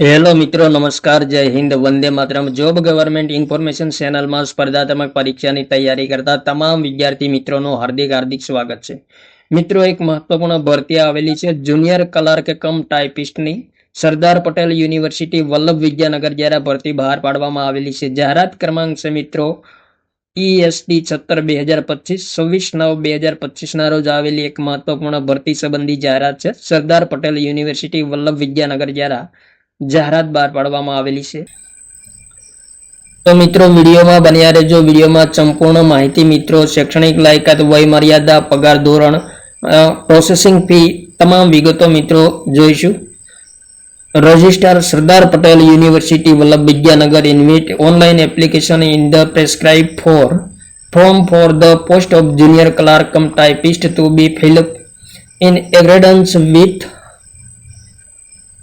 Hello મિત્રો, નમસ્કાર, જય હિન્દ, વંદે માતરમ. જોબ ગવર્મેન્ટ ઇન્ફોર્મેશન ચેનલમાં સ્પર્ધાત્મક પરીક્ષાની તૈયારી કરતા તમામ વિદ્યાર્થી મિત્રોનું હાર્દિક હાર્દિક સ્વાગત છે. મિત્રો, એક મહત્વપૂર્ણ ભરતી આવેલી છે જુનિયર ક્લાર્ક કમ ટાઈપિસ્ટની સરદાર પટેલ યુનિવર્સિટી, વલ્લભ વિદ્યાનગર દ્વારા ભરતી બહાર પાડવામાં આવેલી છે. જાહેરાત ક્રમાંક છે મિત્રો ઈએસડી છત્તર બે હજાર પચીસ, છવ્વીસ નવ બે હજાર પચીસના રોજ આવેલી એક મહત્વપૂર્ણ ભરતી સંબંધી જાહેરાત છે. સરદાર પટેલ યુનિવર્સિટી, વલ્લભ વિદ્યાનગર દ્વારા જાહેરાત બહાર પાડવામાં આવેલી છે. તો મિત્રો, વિડીયોમાં બન્યા રહેજો. વિડીયોમાં સંપૂર્ણ માહિતી મિત્રો, શૈક્ષણિક લાયકાત વય મર્યાદા પગાર ધોરણ પ્રોસેસિંગ ફી તમામ વિગતો મિત્રો જોઈશું. Registrar Sardar Patel university, Vallabh Vidyanagar invite online application in the prescribe for form for the post of junior clerk cum typist to be fill up in accordance with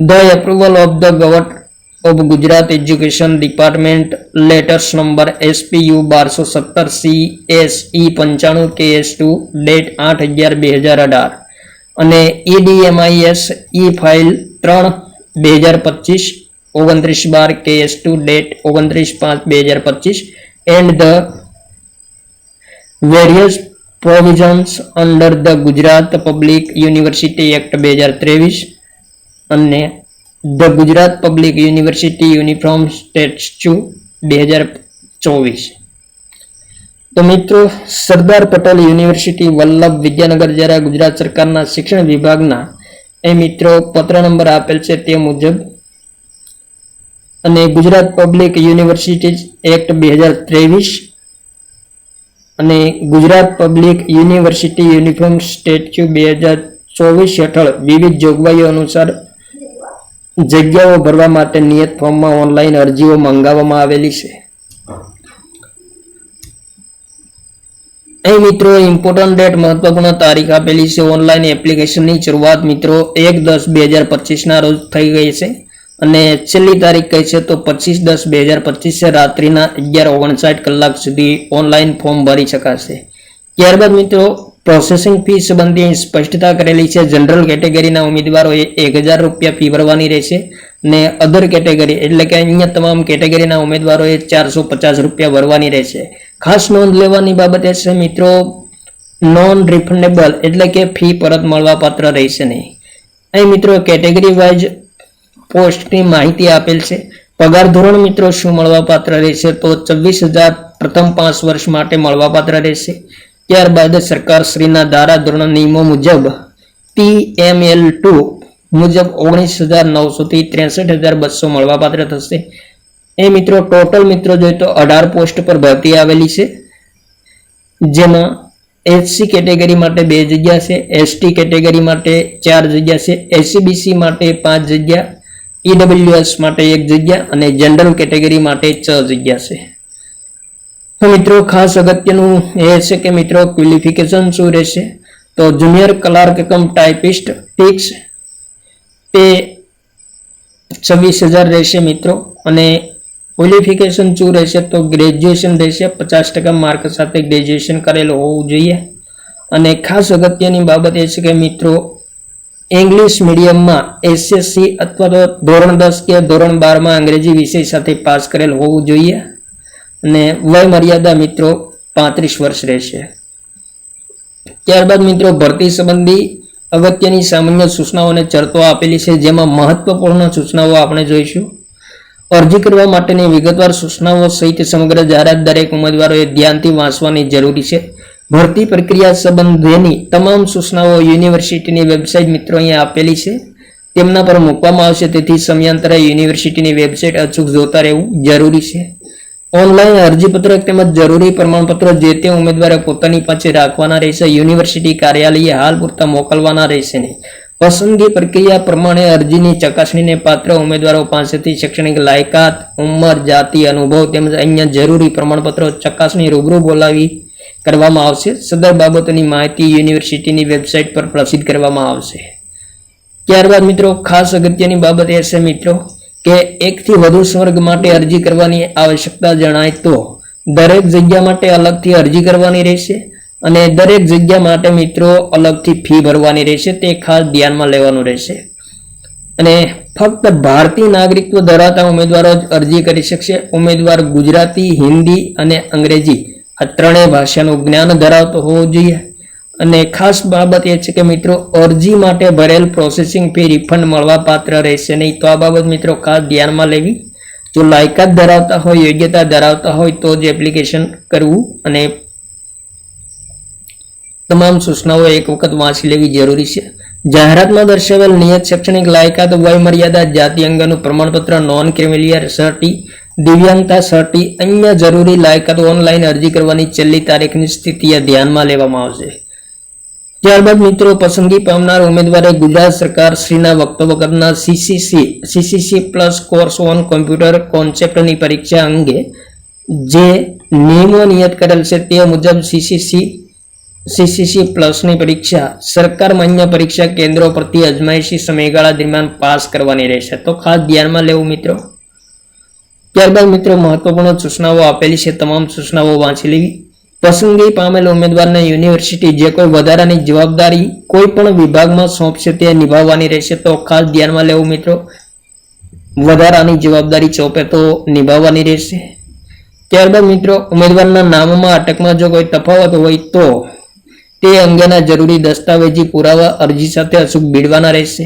The approval of the Government of Gujarat Education Department, letters number SPU બારસો સત્તર C S ઈ પંચાણું કે S to date આઠ અગિયાર બે હજાર અઢાર અને ઈડીએમઆઈએસ ઈ ફાઇલ ત્રણ બે હજાર પચીસ ઓગણત્રીસ બાર કે એસ ટુ ડેટ ઓગણત્રીસ પાંચ બે હજાર પચીસ and the various provisions under the Gujarat public university act બે હજાર ત્રેવીસ અને the Gujarat public university uniform statute બે હજાર ચોવીસ. તો મિત્રો, સરદાર પટેલ યુનિવર્સિટી વલ્લભ વિદ્યાનગર દ્વારા ગુજરાત સરકારના શિક્ષણ વિભાગના, એ મિત્રો પત્ર નંબર આપેલ છે તે મુજબ, અને ગુજરાત પબ્લિક યુનિવર્સિટી એક્ટ બે હજાર ત્રેવીસ અને Gujarat public university uniform statute બે હજાર ચોવીસ હેઠળ વિવિધ જોગવાઈઓ અનુસાર જગ્યાઓ ભરવા માટે નિયત ફોર્મમાં ઓનલાઈન અરજીઓ મંગાવવામાં આવેલી છે. અહીં મિત્રો ઇમ્પોર્ટન્ટ ડેટ મહત્વપૂર્ણ તારીખ આપેલી છે. ઓનલાઈન એપ્લિકેશનની શરૂઆત મિત્રો એક દસ બે હજાર પચીસના રોજ થઈ ગઈ છે. અને છેલ્લી તારીખ કઈ છે તો પચીસ દસ બે હજાર પચીસ રાત્રિના અગિયાર ઓગણસાઠ કલાક સુધી ઓનલાઈન ફોર્મ ભરી શકાશે. ત્યારબાદ મિત્રો પ્રોસેસિંગ ફી સંબંધી સ્પષ્ટતા કરેલી છે. જનરલ કેટેગરીના ઉમેદવારોએ એક હજાર રૂપિયા ફી ભરવાની રહેશે ને અધર કેટેગરી એટલે કે અહીંયા તમામ કેટેગરીના ઉમેદવારોએ ચારસો પચાસ રૂપિયા ભરવાની રહેશે. ખાસ નોંધ લેવાની બાબત એ છે, મિત્રો નોન રિફંડેબલ એટલે કે ફી પરત મળવા પાત્ર રહેશે નહીં. અહીં મિત્રો કેટેગરી વાઇઝ પોસ્ટની માહિતી આપેલ છે. પગાર ધોરણ, મિત્રો, શું મળવાપાત્ર રહેશે? તો છવ્વીસ હજાર પ્રથમ પાંચ વર્ષ માટે મળવાપાત્ર રહેશે. ત્યારબાદ સરકાર શ્રીના ધારા નિયમો મુજબ પીએમએલ એમ ટુ મુજબ ઓગણીસ હજાર નવસોથી ત્રેસઠ હજાર બસો મળવાપાત્ર થશે. એ મિત્રો, ટોટલ મિત્રો જોઈએ તો અઢાર પોસ્ટ પર ભરતી આવેલી છે. જેમાં એસસી કેટેગરી માટે બે જગ્યા છે એસટી કેટેગરી માટે ચાર જગ્યા છે એસસીબીસી માટે પાંચ જગ્યા ઈડબ્લ્યુએસ માટે એક જગ્યા અને જનરલ કેટેગરી માટે છ જગ્યા છે. મિત્રો, ખાસ અગત્યનું એ છે કે મિત્રો ક્વોલિફિકેશન શું રહેશે? તો junior clerk cum typist fix તે છવ્વીસ હજાર રહેશે મિત્રો. અને ક્વોલિફિકેશન શું રહેશે? તો ગ્રેજ્યુએશન રહેશે. પચાસ ટકા માર્ક સાથે ગ્રેજ્યુએશન કરેલું હોવું જોઈએ. અને ખાસ અગત્યની બાબત એ છે કે મિત્રો ઇંગ્લિશ મીડિયમમાં એસએસસી અથવા તો ધોરણ દસ કે ધોરણ બારમાં અંગ્રેજી વિષય સાથે પાસ કરેલ હોવું જોઈએ. અને વય મર્યાદા મિત્રો પાંત્રીસ વર્ષ રહેશે. ત્યારબાદ મિત્રો ભરતી સંબંધી અગત્યની સામાન્ય સૂચનાઓને ચર્ચો આપેલી છે, જેમાં મહત્વપૂર્ણ સૂચનાઓ આપણે જોઈશું. અરજી કરવા માટેની વિગતવાર સૂચનાઓ સહિત સમગ્ર જાહેરાત દરેક ઉમેદવારોએ ધ્યાનથી વાંચવાની જરૂરી છે. ભરતી પ્રક્રિયા સંબંધેની તમામ સૂચનાઓ યુનિવર્સિટીની વેબસાઇટ મિત્રો અહીંયા આપેલી છે. તેમના પર મૂકવામાં આવશે, તેથી સમયાંતરે યુનિવર્સિટીની વેબસાઇટ અચૂક જોતા રહેવું જરૂરી છે. ઓનલાઈન અરજીપત્રક તેમજ જરૂરી પ્રમાણપત્રો જે તે ઉમેદવારે પોતાની પાસે રાખવાના રહેશે. યુનિવર્સિટી કાર્યાલયે હાલ પૂરતા મોકલવાના રહેશે નહીં. પસંદગી પ્રક્રિયા પ્રમાણે અરજીની ચકાસણીને પાત્ર ઉમેદવારો પાસેથી શૈક્ષણિક લાયકાત, ઉંમર, જાતિ, અનુભવ તેમજ અન્ય જરૂરી પ્રમાણપત્રો ચકાસણી રૂબરૂ બોલાવી કરવામાં આવશે. સદર બાબતોની માહિતી યુનિવર્સિટીની વેબસાઇટ પર પ્રસિદ્ધ કરવામાં આવશે. ત્યારબાદ મિત્રો, ખાસ અગત્યની બાબત એ છે મિત્રો કે એકથી વધુ સ્વર્ગ માટે અરજી કરવાની આવશ્યકતા જણાય તો દરેક જગ્યા માટે અલગથી અરજી કરવાની રહેશે અને દરેક જગ્યા માટે મિત્રો અલગથી ફી ભરવાની રહેશે, તે ખાસ ધ્યાનમાં લેવાનું રહેશે. અને ફક્ત ભારતીય નાગરિકત્વ ધરાવતા ઉમેદવારો જ અરજી કરી શકશે. ઉમેદવાર ગુજરાતી, હિન્દી અને અંગ્રેજી આ ત્રણેય ભાષાનું જ્ઞાન ધરાવતો હોવો જોઈએ. અને ખાસ બાબત એ છે કે મિત્રો, અરજી માટે ભરેલ પ્રોસેસિંગ ફી રિફંડ મળવા પાત્ર રહેશે નહીં. તો આ બાબત મિત્રો ખાસ ધ્યાનમાં લેવી. જો લાયકાત ધરાવતા હોય, યોગ્યતા ધરાવતા હોય, તો જ એપ્લિકેશન કરવું અને તમામ સૂચનાઓ એક વખત વાંચી લેવી જરૂરી છે. જાહેરાતમાં દર્શાવેલ નિયત શૈક્ષણિક લાયકાત વય મર્યાદા જાતિ અંગનું પ્રમાણપત્ર, નોન ક્રિમિલિયર સર્ટી દિવ્યાંગતા સર્ટી અન્ય જરૂરી લાયકાત ઓનલાઈન અરજી કરવાની છેલ્લી તારીખની સ્થિતિ ધ્યાનમાં લેવામાં આવશે. ત્યારબાદ મિત્રો પસંદગી પામનાર ઉમેદવારે ગુજરાત સરકાર શ્રીના વક્તવ્ય વખતના CCC CCC plus course on computer કોન્સેપ્ટની પરીક્ષા અંગે જે નિયમો નિયત કરેલ છે તે મુજબ સીસીસી સીસીસી પ્લસની પરીક્ષા સરકાર માન્ય પરીક્ષા કેન્દ્રો પરથી અજમાયશી સમયગાળા દરમિયાન પાસ કરવાની રહેશે. તો ખાસ ધ્યાનમાં લેવું મિત્રો. ત્યારબાદ મિત્રો મહત્વપૂર્ણ સૂચનાઓ આપેલી છે. તમામ સૂચનાઓ વાંચી લેવી. પસંદગી પામેલ ઉમેદવારને યુનિવર્સિટી જે કોઈ વધારાની જવાબદારી કોઈ પણ વિભાગમાં સોંપશે તે નિભાવવાની રહેશે. તો ખાસ ધ્યાનમાં લેવું મિત્રો, વધારાની જવાબદારી સોંપે તો નિભાવવાની રહેશે. ત્યારબાદ મિત્રો, ઉમેદવારના નામમાં અટકમાં જો કોઈ તફાવત હોય તો તે અંગેના જરૂરી દસ્તાવેજી પુરાવા અરજી સાથે અચૂક ભીડવાના રહેશે.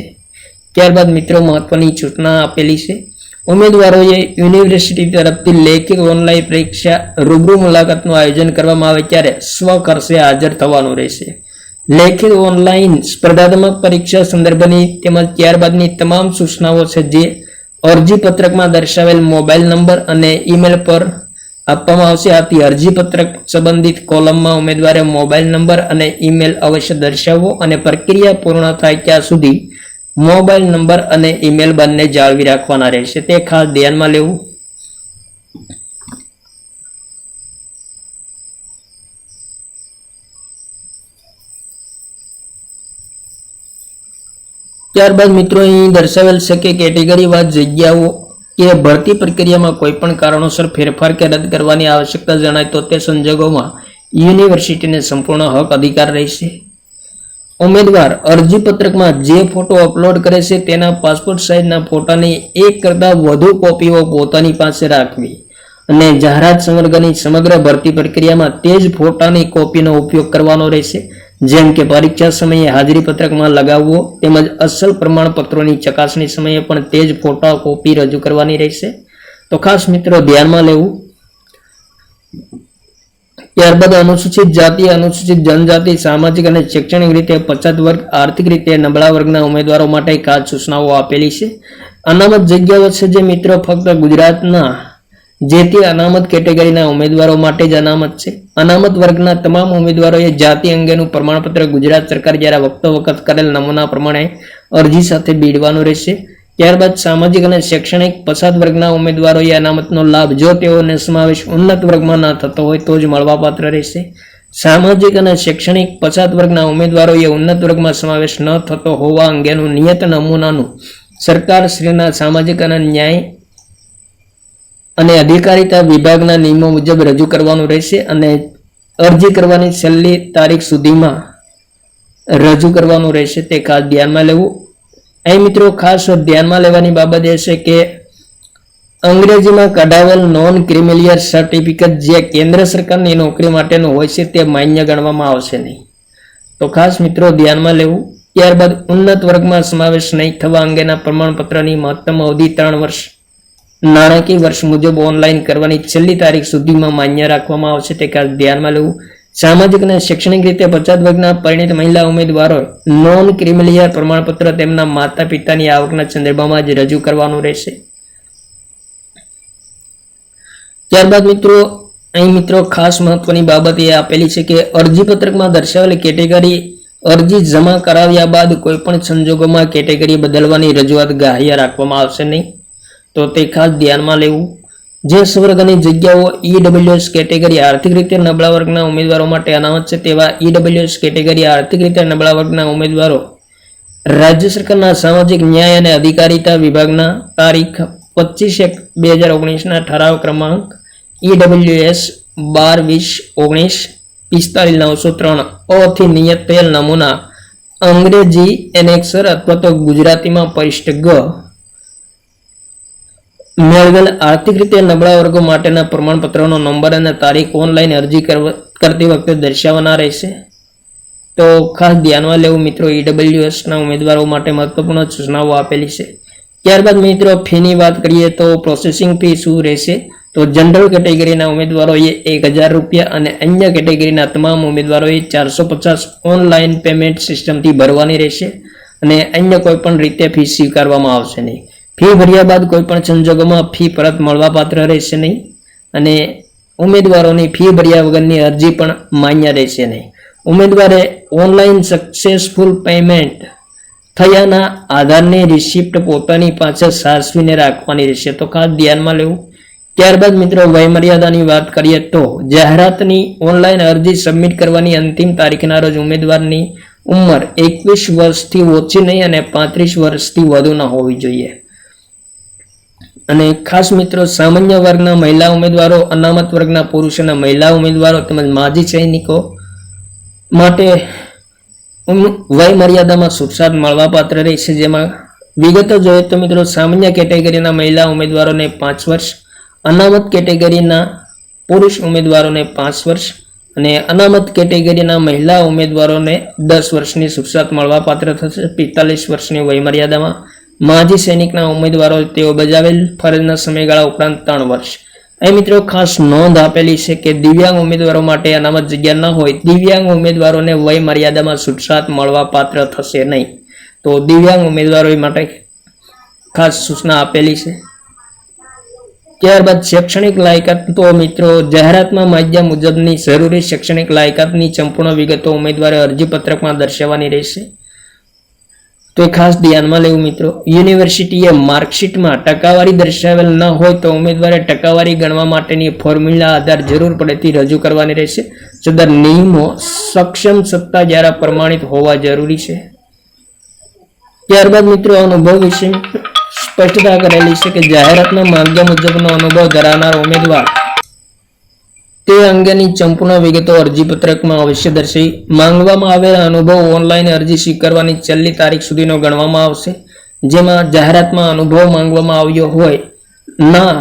ત્યારબાદ મિત્રો, મહત્વની સૂચના આપેલી છે. ઉમેદવારોએ યુનિવર્સિટી તરફથી લેખિત ઓનલાઈન પરીક્ષા રૂબરૂ મુલાકાતનું આયોજન કરવામાં આવે ત્યારે સ્વકર્ષે હાજર થવાનું રહેશે. લેખિત ઓનલાઈન સ્પર્ધાત્મક પરીક્ષા સંદર્ભની તેમજ ત્યારબાદની તમામ સૂચનાઓ છે જે અરજી પત્રકમાં દર્શાવેલ મોબાઈલ નંબર અને ઈમેલ પર આપવામાં આવશે. આથી અરજી પત્રક સંબંધિત કોલમમાં ઉમેદવારે મોબાઈલ નંબર અને ઈમેલ અવશ્ય દર્શાવવો અને પ્રક્રિયા પૂર્ણ થાય ત્યાં સુધી મોબાઈલ નંબર અને ઈમેલ બંને જાળવી રાખવાના રહેશે. તે ખાસ ધ્યાનમાં લેવું. ત્યારબાદ મિત્રો અહીં દર્શાવેલ છે કે કેટેગરી વાઇઝ જગ્યાઓ કે ભરતી પ્રક્રિયામાં કોઈ પણ કારણોસર ફેરફાર કે રદ કરવાની આવશ્યકતા જણાય તો તે સંજોગોમાં યુનિવર્સિટીને સંપૂર્ણ હક અધિકાર રહેશે. ઉમેદવાર અરજી પત્રકમાં જે ફોટો અપલોડ કરે છે તેના પાસપોર્ટ સાઇઝના ફોટાની એક કરતાં વધુ કોપીઓ પોતાની પાસે રાખવી અને જાહેરાત સંવર્ગની સમગ્ર ભરતી પ્રક્રિયામાં તે જ ફોટાની કોપીનો ઉપયોગ કરવાનો રહેશે. જેમ કે પરીક્ષા સમયે હાજરી પત્રકમાં લગાવવો તેમજ અસલ પ્રમાણપત્રોની ચકાસણી સમયે પણ તે જ ફોટા કોપી રજૂ કરવાની રહેશે. તો ખાસ મિત્રો ધ્યાનમાં લેવું. ત્યારબાદ અનુસૂચિત જાતિ, અનુસૂચિત જનજાતિ, સામાજિક અને શૈક્ષણિક રીતે પછાત વર્ગ, આર્થિક રીતે નબળા વર્ગના ઉમેદવારો માટે ખાસ સૂચનાઓ આપેલી છે. અનામત જગ્યાઓ છે જે મિત્રો ફક્ત ગુજરાતના જે તે અનામત કેટેગરીના ઉમેદવારો માટે જ અનામત છે. અનામત વર્ગના તમામ ઉમેદવારોએ જાતિ અંગેનું પ્રમાણપત્ર ગુજરાત સરકાર દ્વારા વખતો વખત કરેલ નમૂના પ્રમાણે અરજી સાથે બીડવાનું રહેશે. ત્યારબાદ સામાજિક અને શૈક્ષણિક પછાત વર્ગના ઉમેદવારોએ અનામતનો લાભ, જો તેઓને સમાવેશ ઉન્નત વર્ગમાં ન થતો હોય તો જ મળવાપાત્ર રહેશે. સામાજિક અને શૈક્ષણિક પછાત વર્ગના ઉમેદવારોએ ઉન્નત વર્ગમાં સમાવેશ ન થતો હોવા અંગેનું નિયત નમૂનાનું સરકાર શ્રીના સામાજિક અને ન્યાય અને અધિકારીતા વિભાગના નિયમો મુજબ રજૂ કરવાનું રહેશે અને અરજી કરવાની છેલ્લી તારીખ સુધીમાં રજૂ કરવાનું રહેશે તે ખાસ ધ્યાનમાં લેવું. અહીં મિત્રો, ખાસ ધ્યાનમાં લેવાની બાબત એ છે કે અંગ્રેજીમાં કઢાવેલ નોન ક્રિમિલિયર સર્ટિફિકેટ જે કેન્દ્ર સરકારની નોકરી માટેનું હોય છે તે માન્ય ગણવામાં આવશે નહીં. તો ખાસ મિત્રો, ધ્યાનમાં લેવું. ત્યારબાદ ઉન્નત વર્ગમાં સમાવેશ નહીં થવા અંગેના પ્રમાણપત્રની મહત્તમ અવધિ ત્રણ વર્ષ. નાણાકીય વર્ષ મુજબ ઓનલાઈન કરવાની છેલ્લી તારીખ સુધીમાં માન્ય રાખવામાં આવશે તે ખાસ ધ્યાનમાં લેવું. સામાજિક અને શૈક્ષણિક રીતે પછાત વર્ગના પરિણિત મહિલા ઉમેદવારો નોન ક્રિમિલિયર પ્રમાણપત્ર તેમના માતા પિતાની આવકના સંદર્ભમાં જ રજૂ કરવાનું રહેશે. ત્યારબાદ મિત્રો, અહીં મિત્રો ખાસ મહત્વની બાબત એ આપેલી છે કે અરજી પત્રકમાં દર્શાવેલી કેટેગરી અરજી જમા કરાવ્યા બાદ કોઈ પણ સંજોગોમાં કેટેગરી બદલવાની રજૂઆત ગ્રાહ્ય રાખવામાં આવશે નહીં. તો તે ખાસ ધ્યાનમાં લેવું. જે સ્વર્ગની જગ્યાઓ ઈડબ્લ્યુએસ કેટેગરી આર્થિક રીતે નબળા વર્ગના ઉમેદવારો માટે અનામત છે તેવા ઈડબ્લ્યુએસ કેટેગરી આર્થિક રીતે નબળા વર્ગના ઉમેદવારો. રાજ્ય સરકારના સામાજિક ન્યાય અને અધિકારીતા વિભાગના તારીખ પચીસ એક બે હજાર ઓગણીસના ઠરાવ ક્રમાંક ઈડબ્લ્યુએસ બાર વીસ ઓગણીસ પિસ્તાલીસ નવસો ત્રણ અથી નિયત થયેલ નમૂના અંગ્રેજી એનેક્સર અથવા તો ગુજરાતીમાં પરિષ્ઠ ગ મેળવેલ આર્થિક રીતે નબળા વર્ગો માટેના પ્રમાણપત્રનો નંબર અને તારીખ ઓનલાઈન અરજી કરતી વખતે દર્શાવવાના રહેશે. તો ખાસ ધ્યાનમાં લેવું મિત્રો, ઈડબ્લ્યુએસના ઉમેદવારો માટે મહત્વપૂર્ણ સૂચનાઓ આપેલી છે. ત્યારબાદ મિત્રો, ફીની વાત કરીએ તો પ્રોસેસિંગ ફી શું રહેશે? તો જનરલ કેટેગરીના ઉમેદવારોએ એક હજાર રૂપિયા અને અન્ય કેટેગરીના તમામ ઉમેદવારોએ ચારસો પચાસ ઓનલાઈન પેમેન્ટ સિસ્ટમથી ભરવાની રહેશે અને અન્ય કોઈ પણ રીતે ફી સ્વીકારવામાં આવશે નહીં. ફી ભર્યા બાદ કોઈ પણ સંજોગોમાં ફી પરત મળવાપાત્ર રહેશે નહીં અને ઉમેદવારોની ફી ભર્યા વગરની અરજી પણ માન્ય રહેશે નહીં. ઉમેદવારે ઓનલાઈન સક્સેસફુલ પેમેન્ટ થયાના આધારની રિસિપ્ટ પોતાની પાસે સાચવીને રાખવાની રહેશે. તો ખાસ ધ્યાનમાં લેવું. ત્યારબાદ મિત્રો, વયમર્યાદાની વાત કરીએ તો જાહેરાતની ઓનલાઈન અરજી સબમિટ કરવાની અંતિમ તારીખના રોજ ઉમેદવારની ઉંમર એકવીસ વર્ષથી ઓછી નહીં અને પાંત્રીસ વર્ષથી વધુ ન હોવી જોઈએ. અને ખાસ મિત્રો, સામાન્ય વર્ગના મહિલા ઉમેદવારો, અનામત વર્ગના પુરુષોના મહિલા ઉમેદવારો તેમજ માજી સૈનિકો માટે વય મર્યાદામાં છૂટછાટ મળવાપાત્ર રહેશે. જેમાં વિગતો જોઈએ તો મિત્રો, સામાન્ય કેટેગરીના મહિલા ઉમેદવારોને પાંચ વર્ષ, અનામત કેટેગરીના પુરુષ ઉમેદવારોને પાંચ વર્ષ અને અનામત કેટેગરીના મહિલા ઉમેદવારોને દસ વર્ષની છૂટછાટ મળવાપાત્ર થશે. પિસ્તાલીસ વર્ષની વયમર્યાદામાં માજી સૈનિકના ઉમેદવારો તેઓ બજાવેલ ફરજના સમયગાળા ઉપરાંત ત્રણ વર્ષ. અહીં મિત્રો ખાસ નોંધ આપેલી છે કે દિવ્યાંગ ઉમેદવારો માટે અનામત જગ્યા ન હોય, દિવ્યાંગ ઉમેદવારોને વય મર્યાદામાં છૂટછાટ મળવા પાત્ર થશે નહીં. તો દિવ્યાંગ ઉમેદવારો માટે ખાસ સૂચના આપેલી છે. ત્યારબાદ શૈક્ષણિક લાયકાત. તો મિત્રો, જાહેરાતમાં માધ્યમ મુજબની જરૂરી શૈક્ષણિક લાયકાતની સંપૂર્ણ વિગતો ઉમેદવારે અરજીપત્રકમાં દર્શાવવાની રહેશે. તો એ ખાસ ધ્યાનમાં લેવું મિત્રો. યુનિવર્સિટીએ માર્કશીટમાં ટકાવારી દર્શાવેલ ન હોય તો ઉમેદવારે ટકાવારી ગણવા માટેની ફોર્મ્યુલા આધાર જરૂર પડેથી રજૂ કરવાની રહેશે. સદર નિયમો સક્ષમ સત્તા દ્વારા પ્રમાણિત હોવા જરૂરી છે. ત્યારબાદ મિત્રો અનુભવ વિશે સ્પષ્ટતા કરેલી છે કે જાહેરાતના માધ્યમ મુજબનો અનુભવ ધરાવનાર ઉમેદવાર તે અંગેની સંપૂર્ણ વિગતો અરજીપત્રકમાં અવશ્ય દર્શાવી. માંગવામાં આવેલા અનુભવ ઓનલાઈન અરજી સ્વીકારવાની છેલ્લી તારીખ સુધીનો ગણવામાં આવશે. જેમાં જાહેરાતમાં અનુભવ માંગવામાં આવ્યો હોય ના,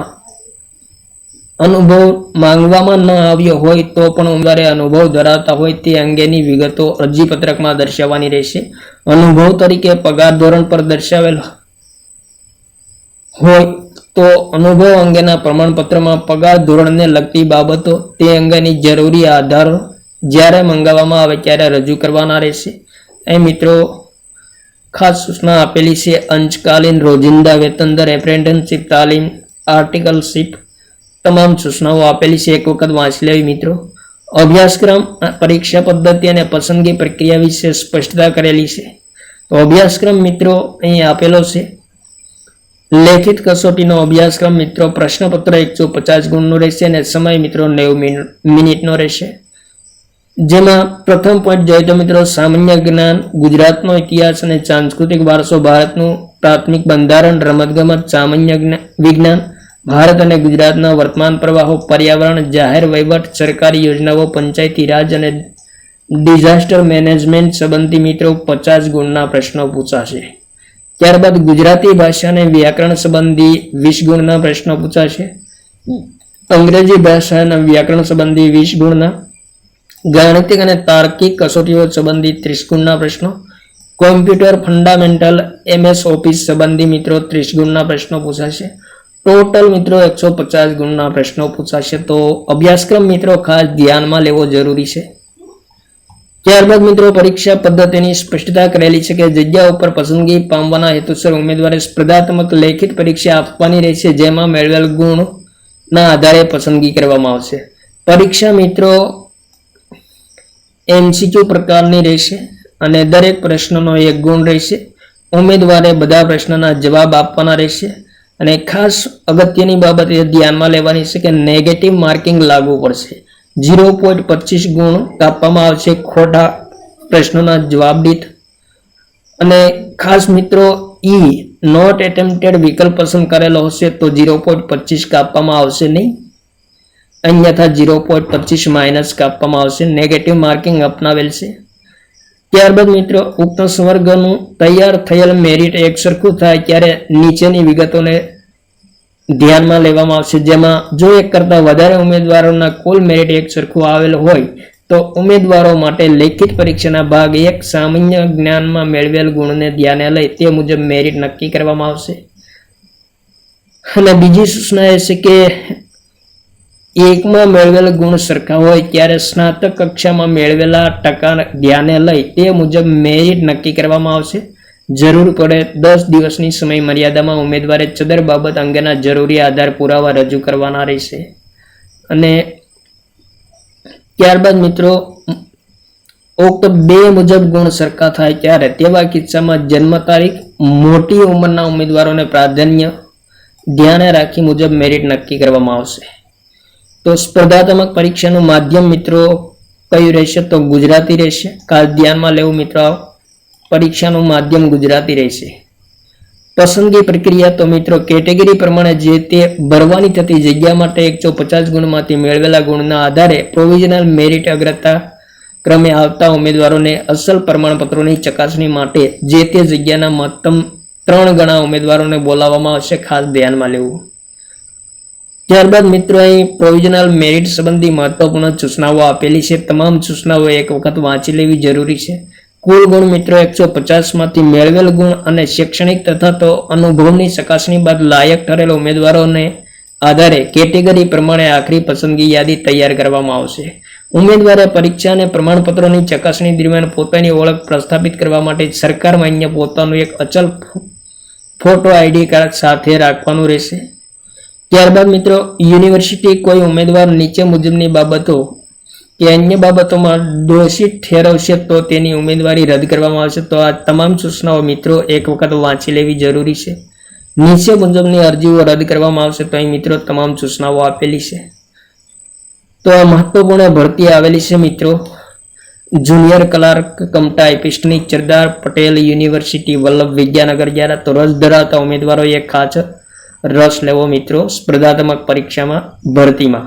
અનુભવ માંગવામાં ન આવ્યો હોય તો પણ ઉમેદવારે અનુભવ ધરાવતા હોય તે અંગેની વિગતો અરજીપત્રકમાં દર્શાવવાની રહેશે. અનુભવ તરીકે પગાર ધોરણ પર દર્શાવેલ હોય તો અનુભવ અંગેના પ્રમાણપત્રમાં પગાર ધોરણને લગતી બાબતો તે અંગેની જરૂરી આધારો જ્યારે મંગાવવામાં આવે ત્યારે રજૂ કરવાના રહેશે. એ મિત્રો, ખાસ સૂચના આપેલી છે, અંશકાલીન રોજિંદા વેતન દર એપ્રેન્ટનશીપ તાલીમ આર્ટિકલશીપ તમામ સૂચનાઓ આપેલી છે. એક વખત વાંચી લેવી મિત્રો. અભ્યાસક્રમ પરીક્ષા પદ્ધતિ અને પસંદગી પ્રક્રિયા વિશે સ્પષ્ટતા કરેલી છે. તો અભ્યાસક્રમ મિત્રો અહીં આપેલો છે. લેખિત કસોટીનો અભ્યાસક્રમ મિત્રો પ્રશ્નપત્ર એકસો પચાસ ગુણનો રહેશે અને સમય મિત્રો નેવું મિનિટનો રહેશે. જેમાં પ્રથમ પોઈન્ટ જોઈએ તો મિત્રો સામાન્ય જ્ઞાન, ગુજરાતનો ઇતિહાસ અને સાંસ્કૃતિક વારસો, ભારતનું પ્રાથમિક બંધારણ, રમતગમત, સામાન્ય વિજ્ઞાન, ભારત અને ગુજરાતના વર્તમાન પ્રવાહો, પર્યાવરણ, જાહેર વહીવટ, સરકારી યોજનાઓ, પંચાયતી રાજ અને ડિઝાસ્ટર મેનેજમેન્ટ સંબંધી મિત્રો પચાસ ગુણના પ્રશ્નો પૂછાશે. ત્યારબાદ ગુજરાતી ભાષાને વ્યાકરણ સંબંધી વીસ ગુણના પ્રશ્નો પૂછાશે. અંગ્રેજી ભાષા અને વ્યાકરણ સંબંધી વીસ ગુણના ગાણિતિક અને તાર્કિક કસોટીઓ સંબંધી ત્રીસ ગુણના પ્રશ્નો, કોમ્પ્યુટર ફંડામેન્ટલ એમએસ ઓફિસ સંબંધી મિત્રો ત્રીસ ગુણના પ્રશ્નો પૂછાશે. ટોટલ મિત્રો એકસો પચાસ ગુણના પ્રશ્નો પૂછાશે. તો અભ્યાસક્રમ મિત્રો ખાસ ધ્યાનમાં લેવો જરૂરી છે. ત્યારબાદ મિત્રો પરીક્ષા પદ્ધતિની સ્પષ્ટતા કરેલી છે કે જગ્યા ઉપર પસંદગી પામવાના હેતુસર ઉમેદવારે સ્પર્ધાત્મક લેખિત પરીક્ષા આપવાની રહેશે, જેમાં મેળવેલ ગુણના આધારે પસંદગી કરવામાં આવશે. પરીક્ષા મિત્રો, એમસીક્યુ પ્રકારની રહેશે અને દરેક પ્રશ્નનો એક ગુણ રહેશે. ઉમેદવારે બધા પ્રશ્નના જવાબ આપવાના રહેશે અને ખાસ અગત્યની બાબત એ ધ્યાનમાં લેવાની છે કે નેગેટિવ માર્કિંગ લાગુ પડશે. ઝીરો પોઈન્ટ પચીસ ગુણ કાપવામાં આવશે ખોટા પ્રશ્નોના જવાબ દીઠ. અને ખાસ મિત્રો, ઈ નોટ એટેમ્પ્ટેડ વિકલ્પ પસંદ કરેલો હશે તો ઝીરો પોઈન્ટ પચીસ કાપવામાં આવશે નહીં. અન્યથા ઝીરો પોઈન્ટ પચીસ માઇનસ કાપવામાં આવશે. નેગેટિવ માર્કિંગ અપનાવેલ છે. ત્યારબાદ મિત્રો, ઉક્ત સ્વર્ગનું તૈયાર થયેલ મેરિટ એક સરખું થાય ત્યારે નીચેની વિગતોને ધ્યાનમાં લેવામાં આવશે. જેમાં જો એક કરતાં વધારે ઉમેદવારોના કુલ મેરિટ એક સરખું આવેલ હોય, તો ઉમેદવારો માટે લેખિત પરીક્ષાના ભાગ એક સામાન્ય જ્ઞાનમાં મેળવેલ ગુણને ધ્યાને લઈ તે મુજબ મેરિટ નક્કી કરવામાં આવશે. અને બીજી સૂચના એ છે કે એકમાં મેળવેલ ગુણ સરખા હોય ત્યારે સ્નાતક કક્ષામાં મેળવેલા ટકા ધ્યાને લઈ તે મુજબ મેરિટ નક્કી કરવામાં આવશે. જરૂર પડે દસ દિવસની સમય મર્યાદામાં ઉમેદવારે ચદર બાબત અંગેના જરૂરી આધાર પુરાવા રજૂ કરવાના રહેશે. અને ત્યારબાદ મિત્રો, ઉક્ત બે મુજબ ગુણ સરખા થાય ત્યારે તેવા કિસ્સામાં જન્મ તારીખ, મોટી ઉંમરના ઉમેદવારોને પ્રાધાન્ય ધ્યાને રાખી મુજબ મેરિટ નક્કી કરવામાં આવશે. તો સ્પર્ધાત્મક પરીક્ષાનું માધ્યમ મિત્રો કયું રહેશે? તો ગુજરાતી રહેશે. ખાસ ધ્યાનમાં લેવું મિત્રો પરીક્ષાનું માધ્યમ ગુજરાતી રહેશે. પસંદગી પ્રક્રિયા તો મિત્રો કેટેગરી પ્રમાણે જે તે ભરવાની થતી જગ્યા માટે એકસો પચાસ ગુણમાંથી મેળવેલા ગુણના આધારે પ્રોવિઝનલ મેરિટ અગ્રતા ક્રમે આવતા ઉમેદવારોને અસલ પ્રમાણપત્રોની ચકાસણી માટે જે તે જગ્યાના મહત્તમ ત્રણ ગણા ઉમેદવારોને બોલાવવામાં આવશે ખાસ ધ્યાનમાં લેવું. ત્યારબાદ મિત્રો અહીં પ્રોવિઝનલ મેરિટ સંબંધી મહત્વપૂર્ણ સૂચનાઓ આપેલી છે. તમામ સૂચનાઓ એક વખત વાંચી લેવી જરૂરી છે. કુલ ગુણ મિત્રો એકસો પચાસમાંથી મેળવેલ ગુણ અને શૈક્ષણિક તથા તો અનુભવની ચકાસણી બાદ લાયક ઠરેલ ઉમેદવારોને આધારે કેટેગરી પ્રમાણે આખરી પસંદગી યાદી તૈયાર કરવામાં આવશે. ઉમેદવારે પરીક્ષા અને પ્રમાણપત્રોની ચકાસણી દરમિયાન પોતાની ઓળખ પ્રસ્થાપિત કરવા માટે સરકાર માન્ય પોતાનું એક અચલ ફોટો આઈડી કાર્ડ સાથે રાખવાનું રહેશે. ત્યારબાદ મિત્રો, યુનિવર્સિટી કોઈ ઉમેદવાર નીચે મુજબની બાબતો કે અન્ય બાબતોમાં દોષિત ઠેરવશે તો તેની ઉમેદવારી રદ કરવામાં આવશે. તો આ તમામ સૂચનાઓ મિત્રો એક વખત વાંચી લેવી જરૂરી છે. નીચે મુજબની અરજીઓ રદ કરવામાં આવશે તો અહીં મિત્રો તમામ સૂચનાઓ આપેલી છે. તો આ મહત્વપૂર્ણ ભરતી આવેલી છે મિત્રો. જુનિયર ક્લાર્ક કમતા એપિસ્ટની સરદાર પટેલ યુનિવર્સિટી વલ્લભ વિદ્યાનગર દ્વારા તો રસ ધરાવતા ઉમેદવારોએ ખાસ રસ લેવો મિત્રો. સ્પર્ધાત્મક પરીક્ષામાં ભરતીમાં.